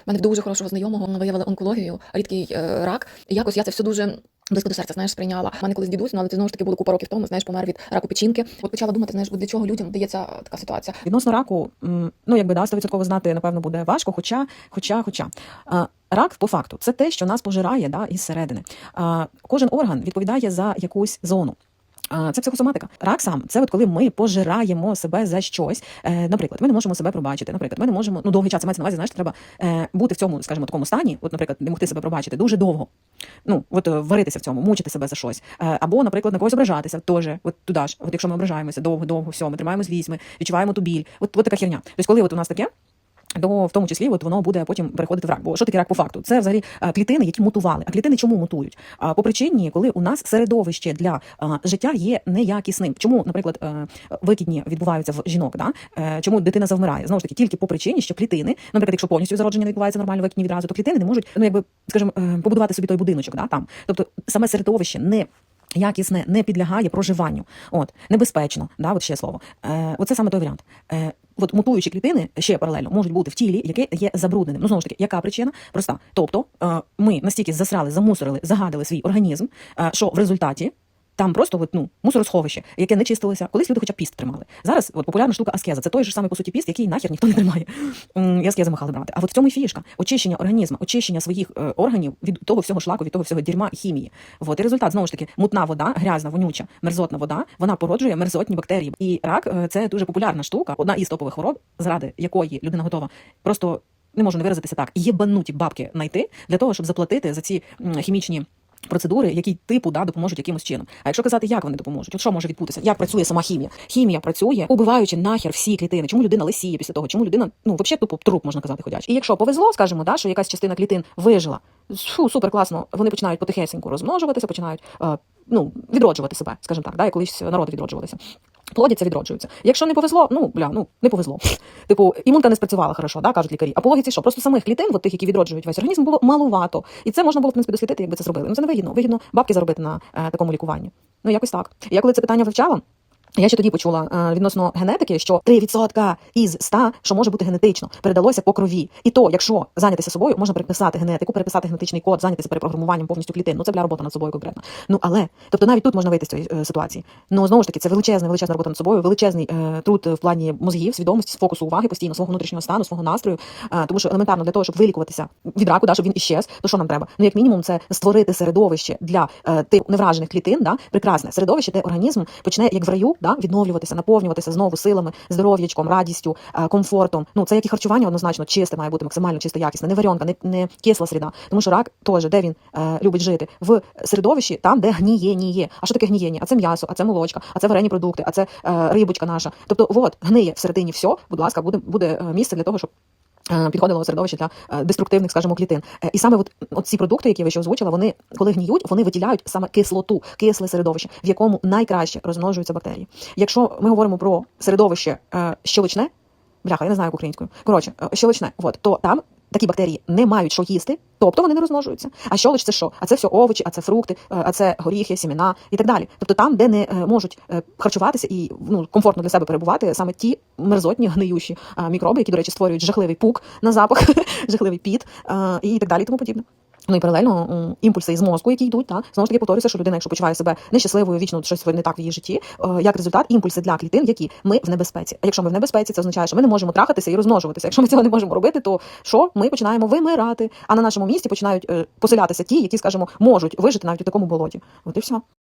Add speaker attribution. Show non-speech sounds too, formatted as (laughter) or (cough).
Speaker 1: У мене дуже хорошого знайомого виявили онкологію, рідкий е, рак. І якось я це все дуже. Близько до серця, знаєш, сприйняла. У мене колись дідусь, ну, але це знову ж таки було купа років тому, знаєш, помер від раку печінки. От почала думати, знаєш, для чого людям дається така ситуація.
Speaker 2: Відносно раку, ну якби да, 100% знати, напевно, буде важко. Хоча, хоча, хоча. А, Рак по факту це те, що нас пожирає да, із середини. Кожен орган відповідає за якусь зону. Це психосоматика. Рак сам це от коли ми пожираємо себе за щось. Е, наприклад, ми не можемо себе пробачити. Наприклад, ми не можемо ну довгий час мається на увазі, знаєш, треба е, бути в цьому, скажімо, такому стані. От, наприклад, не могти себе пробачити дуже довго. Ну от е, варитися в цьому, мучити себе за щось. Або, наприклад, на когось ображатися теж. От туди ж. От якщо ми ображаємося довго, довго, все, ми тримаємо злість, ми відчуваємо ту біль. От, от така херня. Тобто, коли от у нас таке. То в тому числі от воно буде потім переходити в рак. Бо що таке рак по факту? Це взагалі клітини, які мутували. А клітини чому мутують? А по причині, коли у нас середовище для життя є неякісним. Чому, наприклад, е, викидні відбуваються в жінок? Да? Е, Чому дитина завмирає? Знову ж таки, тільки по причині, що клітини, наприклад, якщо повністю зародження не відбувається нормально викидні відразу, то клітини не можуть, ну якби скажімо, е, побудувати собі той будиночок. Да? Там, тобто саме середовище не. Якісне не підлягає проживанню, от небезпечно, да, от ще слово. Е, оце саме той варіант. Е, от мутуючі клітини ще паралельно можуть бути в тілі, яке є забрудненим. Ну знову ж таки, яка причина? Проста. Тобто е, ми настільки засрали, замусорили, загадили свій організм, е, що в результаті. Там просто от, ну, мусоросховище, яке не чистилося. Колись люди хоча б піст тримали. Зараз от, популярна штука аскеза. Це той же самий по суті піст, який нахер ніхто не тримає. І аскези махали брати. А от в цьому і фішка. Очищення організму, очищення своїх е, органів від того всього шлаку, від того всього дерьма і хімії. От і результат знову ж таки мутна вода, грязна, вонюча, мерзотна вода. Вона породжує мерзотні бактерії. І рак е, це дуже популярна штука, одна із топових хвороб, заради якої людина готова просто. Не можу не виразитися так, єбануті бабки знайти для того, щоб заплатити за ці хімічні процедури, які типу да, допоможуть якимось чином. А якщо казати, як вони допоможуть, от що може відбутися? Як працює сама хімія? Хімія працює, убиваючи нахер всі клітини. Чому людина лисіє після того? Чому людина, ну, взагалі тупо труп можна казати, ходячий. І якщо повезло, скажімо, да, що якась частина клітин вижила, фу, супер класно, вони починають потихесеньку розмножуватися, починають е, ну, відроджувати себе, скажімо так, да, колись народи відроджувалися. Плодяться, відроджуються. Якщо не повезло, ну бля, ну не повезло. (laughs) Типу, імунка не спрацювала хорошо, да, кажуть лікарі. А по логіці що? Просто самих клітин, от тих, які відроджують весь організм, було малувато. І це можна було в принципі дослідити, якби це зробили. Ну це не вигідно. Вигідно бабки заробити на е, такому лікуванні. Ну якось так. Я коли це питання вивчала. Я ще тоді почула е, відносно генетики, що 3% із 100, що може бути генетично, передалося по крові. І то, якщо зайнятися собою, можна переписати генетику, переписати генетичний код, зайнятися перепрограмуванням повністю клітин. Ну це бля робота над собою конкретно. Ну але, тобто навіть тут можна вийти з цієї е, ситуації. Ну знову ж таки, це величезна, величезна робота над собою, величезний е, труд в плані мозгів, свідомості, фокусу уваги постійно, свого внутрішнього стану, свого настрою. Е, тому що елементарно для того, щоб вилікуватися від раку, да, щоб він іщез, то що нам треба? Ну як мінімум, це створити середовище для е, типу невражених клітин, да, прекрасне середовище, де організм почне як в раю, да, відновлюватися, наповнюватися знову силами, здоров'ячком, радістю, е, комфортом. Ну це як і харчування однозначно чисте має бути максимально чисто якісне, не варіонка, не, не кисла середа. Тому що рак теж, де він е, любить жити в середовищі, там, де гнієніє. А що таке гнієння? А це м'ясо, а це молочка, а це варені продукти, а це е, рибочка наша. Тобто, от гниє всередині все, будь ласка, буде буде е, місце для того, щоб. Е, Підходило середовище для е, деструктивних, скажімо, клітин. Е, І саме от, от ці продукти, які ви ще озвучила, вони коли гніють, вони виділяють саме кислоту, кисле середовище, в якому найкраще розмножуються бактерії. Якщо ми говоримо про середовище щелочне, бляха, я не знаю українською. Коротше, щелочне, от, то там такі бактерії не мають що їсти, тобто вони не розмножуються. А щолоч це що? А це все овочі, а це фрукти, е, а це горіхи, сімена і так далі. Тобто там, де не е, можуть е, харчуватися і ну, комфортно для себе перебувати саме ті мерзотні, гниючі мікроби, які, до речі, створюють жахливий пук на запах, (laughs) жахливий піт і так далі, і тому подібне. Ну і паралельно імпульси із мозку, які йдуть, та знову ж таки повторюся, що людина, якщо почуває себе нещасливою, вічно щось не так в її житті, е, як результат, імпульси для клітин, які ми в небезпеці. А якщо ми в небезпеці, це означає, що ми не можемо трахатися і розмножуватися. Якщо ми цього не можемо робити, то що ми починаємо вимирати? А на нашому місці починають е, поселятися ті, які, скажімо, можуть вижити навіть у такому болоті. От і все.